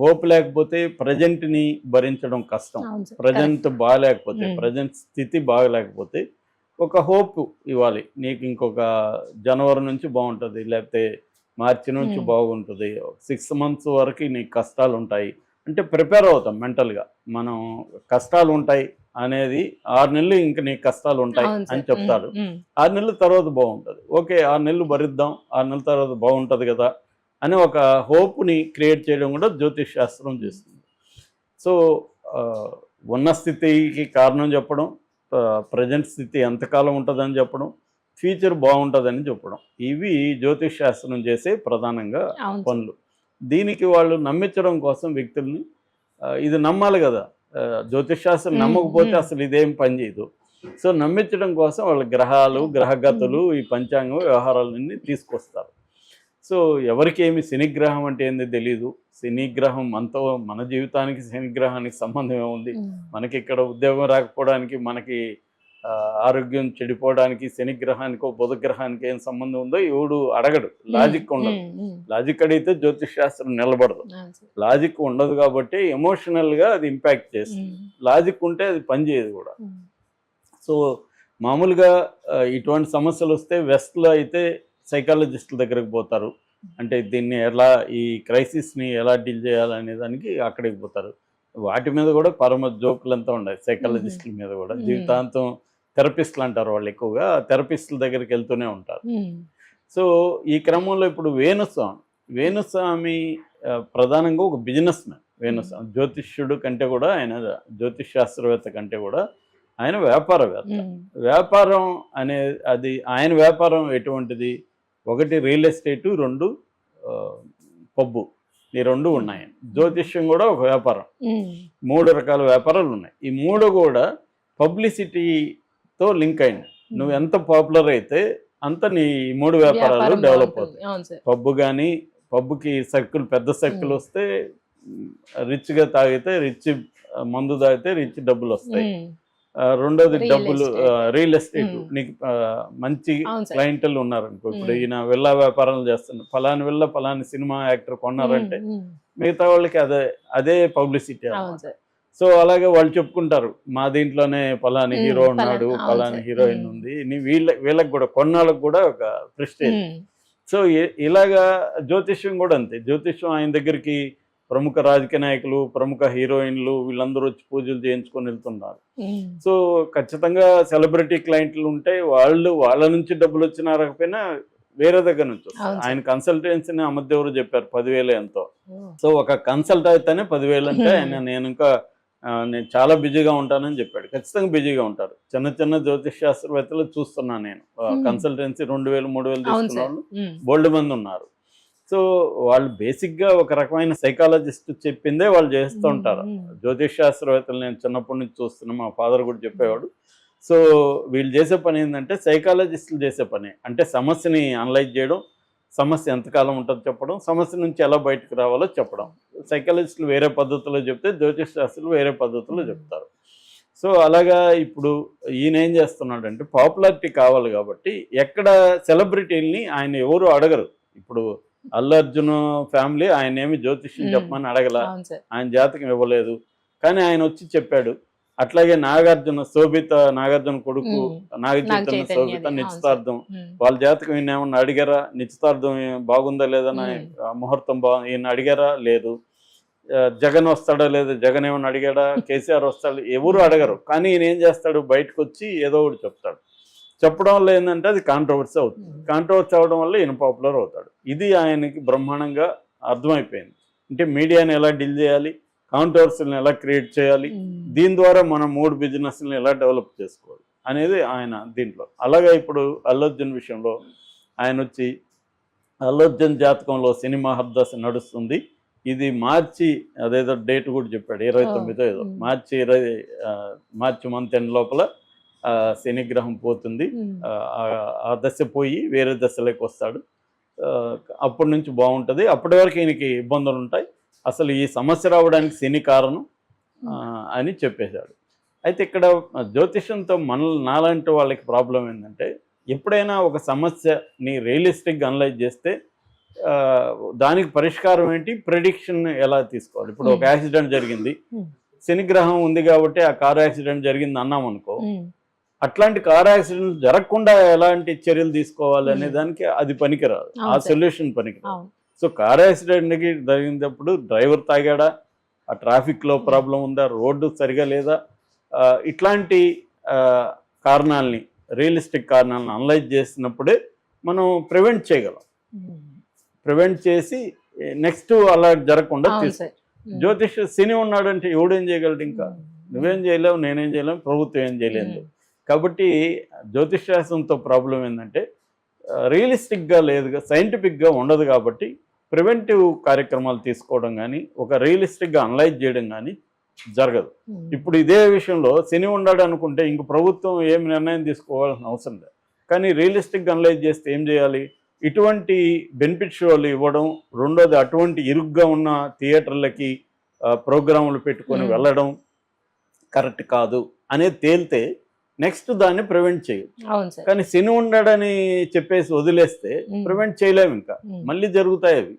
Hope లేకపోతే ప్రజెంట్ని భరించడం కష్టం. ప్రజెంట్ బాగాలేకపోతే. ప్రజెంట్ స్థితి బాగలేకపోతే ఒక హోప్ ఇవ్వాలి. నీకు ఇంకొక జనవరి నుంచి బాగుంటుంది లేకపోతే మార్చి నుంచి. బాగుంటుంది. సిక్స్ మంత్స్ వరకు నీకు కష్టాలు ఉంటాయి. అంటే ప్రిపేర్ అవుతాం మెంటల్గా. మనం కష్టాలు ఉంటాయి అనేది ఆరు నెలలు ఇంక నీకు కష్టాలు ఉంటాయి అని. చెప్తారు. ఆరు నెలల తర్వాత బాగుంటుంది. ఓకే ఆరు నెలలు భరిద్దాం. ఆరు నెలల తర్వాత బాగుంటుంది కదా. అని ఒక హోప్ని క్రియేట్ చేయడం కూడా జ్యోతిష్ శాస్త్రం చేస్తుంది. సో ఉన్న స్థితికి కారణం చెప్పడం ప్రజెంట్ స్థితి ఎంతకాలం ఉంటుందని చెప్పడం ఫ్యూచర్ బాగుంటుందని చెప్పడం. ఇవి జ్యోతిష్ శాస్త్రం చేసే ప్రధానంగా. పనులు. దీనికి వాళ్ళు నమ్మించడం కోసం వ్యక్తుల్ని ఇది నమ్మాలి కదా. జ్యోతిష్ శాస్త్రం మ్మ్, నమ్మకపోతే మ్మ్. అసలు ఇదేం పని చేయదు. సో నమ్మించడం కోసం వాళ్ళ గ్రహాలు గ్రహగతులు ఈ పంచాంగం వ్యవహారాలన్నీ తీసుకొస్తారు. సో ఎవరికి ఏమి శనిగ్రహం అంటే ఏంది తెలీదు. శనిగ్రహం మనతో మన జీవితానికి శనిగ్రహానికి సంబంధం ఏముంది మనకి ఇక్కడ ఉద్యోగం రాకపోవడానికి మనకి ఆరోగ్యం చెడిపోవడానికి శనిగ్రహానికో బుధగ్రహానికి ఏం సంబంధం ఉందో ఎవడు అడగడు. లాజిక్ ఉండదు. లాజిక్ అడిగితే జ్యోతిష్ శాస్త్రం నిలబడదు. లాజిక్ ఉండదు కాబట్టి ఎమోషనల్గా అది ఇంపాక్ట్ చేస్తుంది. లాజిక్ ఉంటే అది పనిచేయదు కూడా. సో మామూలుగా ఇటువంటి సమస్యలు వస్తే వెస్ట్లో అయితే సైకాలజిస్టుల దగ్గరికి పోతారు. అంటే దీన్ని ఎలా ఈ క్రైసిస్ని ఎలా డీల్ చేయాలనే దానికి అక్కడికి పోతారు. వాటి మీద కూడా పరమ జోకులంతా ఉన్నాయి సైకాలజిస్టుల మీద కూడా. జీవితాంతం థెరపిస్టులు అంటారు వాళ్ళు ఎక్కువగా థెరపిస్టుల దగ్గరికి వెళ్తూనే ఉంటారు. సో ఈ క్రమంలో ఇప్పుడు వేణుస్వామి వేణుస్వామి ప్రధానంగా ఒక బిజినెస్ మ్యాన్ వేణుస్వామి. జ్యోతిష్యుడు కంటే కూడా ఆయన జ్యోతిష్ శాస్త్రవేత్త కంటే కూడా ఆయన వ్యాపారవేత్త. వ్యాపారం అనే అది ఆయన వ్యాపారం ఎటువంటిది? ఒకటి రియల్ ఎస్టేటు రెండు పబ్బు. ఈ రెండు ఉన్నాయి. జ్యోతిష్యం కూడా ఒక వ్యాపారం. మూడు రకాల వ్యాపారాలు ఉన్నాయి. ఈ మూడు కూడా పబ్లిసిటీతో లింక్ అయినాయి. నువ్వు ఎంత పాపులర్ అయితే అంత నీ ఈ మూడు వ్యాపారాలు వ్యాపారం డెవలప్. అవుతాయి. పబ్బు కానీ పబ్బుకి సర్కిల్ పెద్ద సర్కిల్ వస్తే రిచ్గా తాగితే రిచ్ మందు తాగితే రిచ్ డబ్బులు వస్తాయి. రెండోది డబ్బులు. Real estate. నీకు మంచి క్లయింటల్ ఉన్నారనుకో ఇప్పుడు. ఈయన విల్లా వ్యాపారాలు చేస్తున్నారు ఫలాని విల్లా ఫలాని సినిమా యాక్టర్ కొన్నారంటే. మిగతా వాళ్ళకి అదే అదే పబ్లిసిటీ సో అలాగే వాళ్ళు చెప్పుకుంటారు మా దీంట్లోనే ఫలాని Hmm, హీరో ఉన్నాడు సార్. హీరోయిన్. ఉంది నీ వీళ్ళ వీళ్ళకి కూడా కొన్నాళ్ళకి కూడా ఒక ప్రెస్టేజ్ సో ఇలాగా జ్యోతిష్యం కూడా అంతే జ్యోతిష్యం ఆయన దగ్గరికి ప్రముఖ రాజకీయ నాయకులు ప్రముఖ హీరోయిన్లు వీళ్ళందరూ వచ్చి పూజలు చేయించుకొని వెళ్తున్నారు. సో ఖచ్చితంగా సెలబ్రిటీ క్లయింట్లు ఉంటే వాళ్ళు వాళ్ళ నుంచి డబ్బులు వచ్చినా రాకపోయినా వేరే దగ్గర నుంచి. ఆయన కన్సల్టెన్సీని అమ్మదేవరు చెప్పారు పదివేలు ఎంతో. సో ఒక కన్సల్ట్ అయితేనే పదివేలు అంటే. ఆయన నేను ఇంకా నేను చాలా బిజీగా ఉంటానని చెప్పాడు ఖచ్చితంగా బిజీగా ఉంటారు చిన్న చిన్న జ్యోతిష్ శాస్త్రవేత్తలు చూస్తున్నాను నేను. కన్సల్టెన్సీ రెండు వేలు మూడు వేలు తీసుకున్న వాళ్ళు బోల్డ్ మంది ఉన్నారు సో వాళ్ళు బేసిక్గా ఒక రకమైన సైకాలజిస్ట్ చెప్పిందే వాళ్ళు చేస్తూ ఉంటారు. జ్యోతిష్ శాస్త్రవేత్తలు నేను చిన్నప్పటి నుంచి చూస్తున్నా మా ఫాదర్ కూడా చెప్పేవాడు. సో వీళ్ళు చేసే పని ఏంటంటే సైకాలజిస్టులు చేసే పని. అంటే సమస్యని అనలైజ్ చేయడం సమస్య ఎంతకాలం ఉంటుందో చెప్పడం సమస్య నుంచి ఎలా బయటకు రావాలో చెప్పడం. సైకాలజిస్టులు వేరే పద్ధతిలో చెప్తే జ్యోతిష్ శాస్త్రులు వేరే పద్ధతిలో చెప్తారు. సో అలాగా ఇప్పుడు ఈయన ఏం చేస్తున్నాడంటే పాపులారిటీ కావాలి కాబట్టి ఎక్కడ సెలబ్రిటీల్ని ఆయన ఎవరు అడగరు. ఇప్పుడు అల్లు అర్జున్ ఫ్యామిలీ ఆయన ఏమి జ్యోతిష్యం. చెప్పమని అడగల. ఆయన జాతకం ఇవ్వలేదు. కానీ ఆయన వచ్చి చెప్పాడు. అట్లాగే నాగార్జున శోభిత నాగార్జున కొడుకు ఉమ్. నాగ నాగ చైతన్య చైతన్యది, శోభిత నిశ్చితార్థం. వాళ్ళ జాతకం ఈయన ఏమన్నా అడిగారా? నిశ్చితార్థం బాగుందా. ఆ ముహూర్తం బా ఈయన అడిగారా? లేదు. జగన్ వస్తాడా లేదా? జగన్ ఏమన్నా అడిగాడా? కేసీఆర్ వస్తాడు? ఎవరు అడగరు. కానీ ఈయన ఏం చేస్తాడు? బయటకు వచ్చి ఏదో ఒకటి చెప్తాడు. చెప్పడం వల్ల ఏంటంటే అది కాంట్రవర్సీ అవుతుంది. కాంట్రవర్సీ అవడం వల్ల ఈయన పాపులర్ అవుతాడు. ఇది ఆయనకి బ్రహ్మాండంగా అర్థమైపోయింది. అంటే మీడియాని ఎలా డీల్ చేయాలి? కాంట్రవర్సీలను ఎలా క్రియేట్ చేయాలి? ఉమ్. దీని ద్వారా మనం మూడు బిజినెస్లను ఎలా డెవలప్ చేసుకోవాలి? అనేది ఆయన దీంట్లో. అలాగే ఇప్పుడు అల్లర్జున్ విషయంలో ఆయన వచ్చి అల్లర్జున్ జాతకంలో సినిమా హర్దశ నడుస్తుంది. ఇది మార్చి అదేదో డేట్ కూడా చెప్పాడు ఇరవై తొమ్మిదో ఏదో. మార్చి ఇరవై మార్చి మంత్ ఎండ్ లోపల శనిగ్రహం పోతుంది. ఆ, దశ పోయి వేరే దశలోకి వస్తాడు. అప్పటి నుంచి బాగుంటుంది. అప్పటి వరకు ఈయనకి ఇబ్బందులు ఉంటాయి. అసలు ఈ సమస్య రావడానికి శని కారణం అని చెప్పేశాడు. అయితే ఇక్కడ జ్యోతిషంతో మన నాలాంటి వాళ్ళకి ప్రాబ్లం ఏంటంటే ఎప్పుడైనా ఒక సమస్యని రియలిస్టిక్గా అనలైజ్ చేస్తే దానికి పరిష్కారం ఏంటి? ప్రెడిక్షన్ ఎలా తీసుకోవాలి? ఇప్పుడు ఒక. యాక్సిడెంట్ జరిగింది. శనిగ్రహం ఉంది కాబట్టి ఆ కార్ యాక్సిడెంట్ జరిగింది అన్నాం అనుకో అట్లాంటి కార్ యాక్సిడెంట్ జరగకుండా ఎలాంటి చర్యలు తీసుకోవాలి అనే. దానికి అది పనికిరాదు. ఆ. సొల్యూషన్ పనికిరాదు. సో కార్ యాక్సిడెంట్కి జరిగినప్పుడు డ్రైవర్ తాగాడా? ఆ ట్రాఫిక్లో ప్రాబ్లం ఉందా? రోడ్డు సరిగా లేదా? ఇట్లాంటి కారణాలని రియలిస్టిక్ కారణాలను అనలైజ్ చేసినప్పుడే మనం ప్రివెంట్ చేయగలం. ప్రివెంట్ చేసి నెక్స్ట్ అలా జరగకుండా తీసు జ్యోతిష్ శని ఉన్నాడంటే ఎవడేం చేయగలడు ఇంకా? నువ్వేం చేయలేవు నేనేం చేయలేము ప్రభుత్వం ఏం చేయలేదు. కాబట్టి జ్యోతిష్ శాస్త్రంతో ప్రాబ్లం ఏంటంటే రియలిస్టిక్గా లేదుగా సైంటిఫిక్గా ఉండదు కాబట్టి ప్రివెంటివ్ కార్యక్రమాలు తీసుకోవడం కానీ ఒక రియలిస్టిక్గా అనలైజ్ చేయడం కానీ జరగదు. ఉమ్, ఇప్పుడు ఇదే విషయంలో శని ఉన్నాడు అనుకుంటే ఇంక ప్రభుత్వం ఏం నిర్ణయం తీసుకోవాల్సిన అవసరం లేదు. కానీ రియలిస్టిక్గా అనలైజ్ చేస్తే ఏం చేయాలి? ఇటువంటి బెనిఫిట్ షోలు ఇవ్వడం రెండోది అటువంటి ఇరుగ్గా ఉన్న థియేటర్లకి ప్రోగ్రాములు పెట్టుకొని Hmm. వెళ్ళడం కరెక్ట్ కాదు. అనేది తేలితే నెక్స్ట్ దాన్ని ప్రివెంట్ చేయొచ్చు. కానీ శని ఉండడని చెప్పేసి వదిలేస్తే. ప్రివెంట్ చేయలేము ఇంకా. మళ్ళీ జరుగుతాయి అవి.